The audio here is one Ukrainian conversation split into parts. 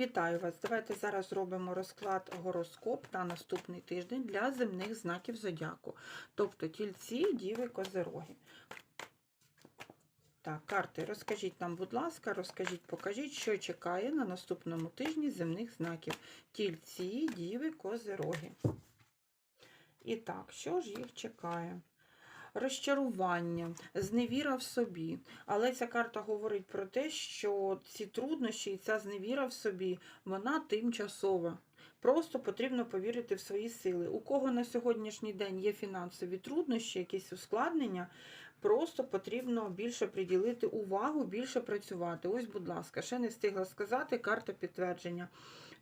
Вітаю вас! Давайте зараз зробимо розклад гороскоп на наступний тиждень для земних знаків зодіаку, тобто тільці, діви, козероги. Так, карти, розкажіть нам, будь ласка, розкажіть, покажіть, що чекає на наступному тижні земних знаків. Тільці, діви, козероги. І так, що ж їх чекає? Розчарування, зневіра в собі. Але ця карта говорить про те, що ці труднощі і ця зневіра в собі, вона тимчасова. Просто потрібно повірити в свої сили. У кого на сьогоднішній день є фінансові труднощі, якісь ускладнення, просто потрібно більше приділити увагу, більше працювати. Ось, будь ласка, ще не встигла сказати, карта підтвердження.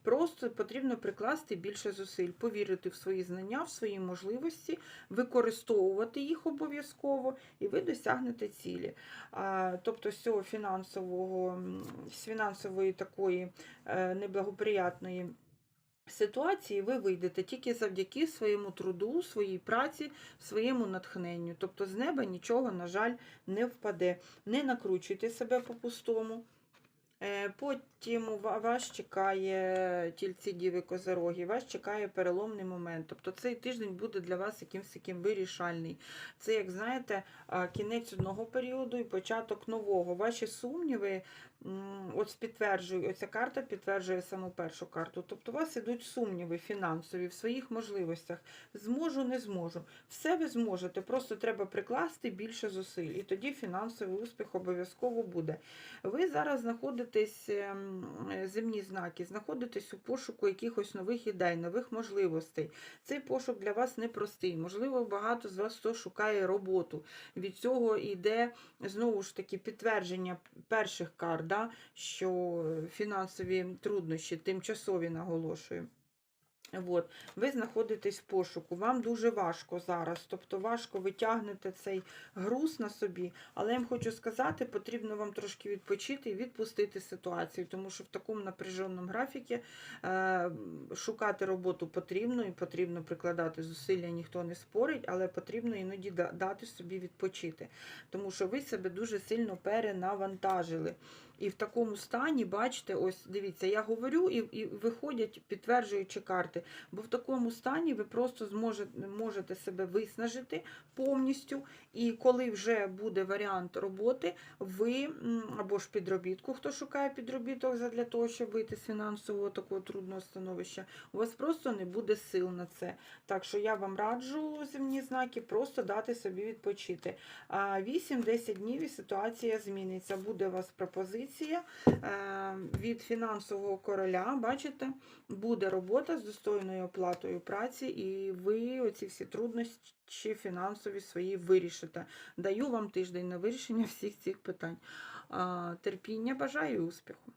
Просто потрібно прикласти більше зусиль, повірити в свої знання, в свої можливості, використовувати їх обов'язково, і ви досягнете цілі. Тобто з цього фінансового, з фінансової такої е, неблагоприятної ситуації ви вийдете тільки завдяки своєму труду, своїй праці, своєму натхненню. Тобто з неба нічого, на жаль, не впаде. Не накручуйте себе по-пустому. Е, Потім вас чекає тільці діви козороги, вас чекає переломний момент. Тобто цей тиждень буде для вас якимось таким вирішальний. Це, як знаєте, кінець одного періоду і початок нового. Ваші сумніви, от підтверджує, оця карта підтверджує саму першу карту. Тобто у вас ідуть сумніви фінансові в своїх можливостях. Зможу, не зможу. Все ви зможете, просто треба прикласти більше зусиль. І тоді фінансовий успіх обов'язково буде. Ви зараз знаходитесь, ем, е, земні знаки, знаходитесь у пошуку якихось нових ідей, нових можливостей. Цей пошук для вас непростий. Можливо, багато з вас хто шукає роботу. Від цього йде знову ж таки підтвердження перших карт, да, що фінансові труднощі тимчасові наголошую. От, ви знаходитесь в пошуку, вам дуже важко зараз, тобто важко витягнете цей груз на собі, але я вам хочу сказати, потрібно вам трошки відпочити і відпустити ситуацію, тому що в такому напряженому графікі е, шукати роботу потрібно і потрібно прикладати зусилля, ніхто не спорить, але потрібно іноді дати собі відпочити, тому що ви себе дуже сильно перенавантажили. І в такому стані, бачите, ось дивіться, я говорю і, і виходять підтверджуючі карти. Бо в такому стані ви просто зможете можете себе виснажити повністю. І коли вже буде варіант роботи, ви або ж підробітку, хто шукає підробіток для того, щоб вийти з фінансового такого трудного становища, у вас просто не буде сил на це. Так що я вам раджу земні знаки, просто дати собі відпочити. А 8-10 днів і ситуація зміниться. Буде у вас пропозиція е, від фінансового короля, бачите, буде робота з достойною оплатою праці, і ви оці всі труднощі фінансові свої вирішите. Даю вам тиждень на вирішення всіх цих питань. Терпіння, бажаю і успіху.